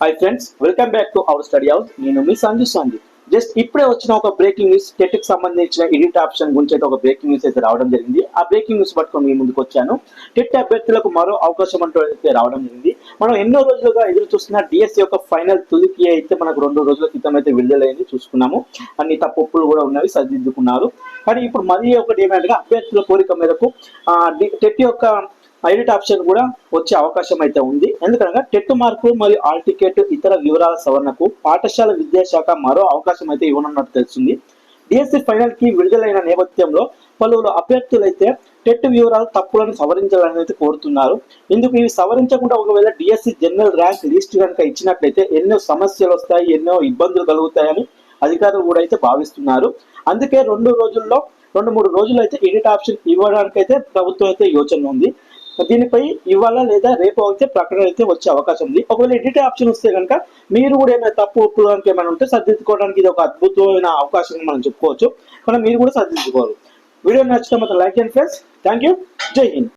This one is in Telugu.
Hi friends welcome back to our study house నేను మీ సంజు సంజు. జస్ట్ ఇప్పుడే వచ్చిన ఒక బ్రేకింగ్ న్యూస్ టెట్కి సంబంధించిన ఎడిట్ ఆప్షన్ గురించి అయితే ఒక బ్రేకింగ్ న్యూస్ అయితే రావడం జరిగింది. ఆ బ్రేకింగ్ న్యూస్ పట్టుకొని మీ ముందుకు వచ్చాను. టెట్ అభ్యర్థులకు మరో అవకాశం అంటూ అయితే రావడం జరిగింది. మనం ఎన్నో రోజులుగా ఎదురు చూస్తున్న డిఎస్సి యొక్క ఫైనల్ తుదికి అయితే మనకు రెండు రోజుల క్రితం అయితే విడుదలైంది చూసుకున్నాము. అన్ని తప్పులు కూడా ఉన్నవి సరిదిద్దుకున్నారు. కానీ ఇప్పుడు మరీ ఒకటి ఏమంటే అభ్యర్థుల కోరిక మేరకు టెట్ యొక్క ఐడిట్ ఆప్షన్ కూడా వచ్చే అవకాశం అయితే ఉంది. ఎందుకనగా టెట్ మార్కులు మరియు ఆల్ టికెట్ ఇతర వివరాల సవరణకు పాఠశాల విద్యాశాఖ మరో అవకాశం అయితే ఇవ్వనున్నట్టు తెలిసింది డిఎస్సి ఫైనల్కి విడుదలైన నేపథ్యంలో పలువురు అభ్యర్థులైతే టెట్ వివరాలు తప్పులను సవరించాలని అయితే కోరుతున్నారు. ఇందుకు ఇవి సవరించకుండా ఒకవేళ డిఎస్సి జనరల్ ర్యాంక్ లిస్ట్ కనుక ఇచ్చినట్లయితే ఎన్నో సమస్యలు వస్తాయి ఎన్నో ఇబ్బందులు కలుగుతాయని అధికారులు కూడా అయితే భావిస్తున్నారు. అందుకే రెండు రోజుల్లో రెండు మూడు రోజులు అయితే ఎడిట్ ఆప్షన్ ఇవ్వడానికి అయితే ప్రభుత్వం అయితే యోచన ఉంది. దీనిపై ఇవాళ లేదా రేపు అయితే ప్రకటన అయితే వచ్చే అవకాశం ఉంది. ఒకవేళ ఎడిట్ ఆప్షన్ వస్తే కనుక మీరు కూడా ఏమైనా తప్పు ఒప్పుకోవడానికి ఏమైనా ఉంటే సర్దిద్దుకోవడానికి ఇది ఒక అద్భుతమైన అవకాశం మనం చెప్పుకోవచ్చు. కానీ మీరు కూడా సర్దిద్దుకోవాలి. వీడియో నచ్చితే మాత్రం లైక్ చేయండి ఫ్రెండ్స్. థ్యాంక్ యూ జై హింద్.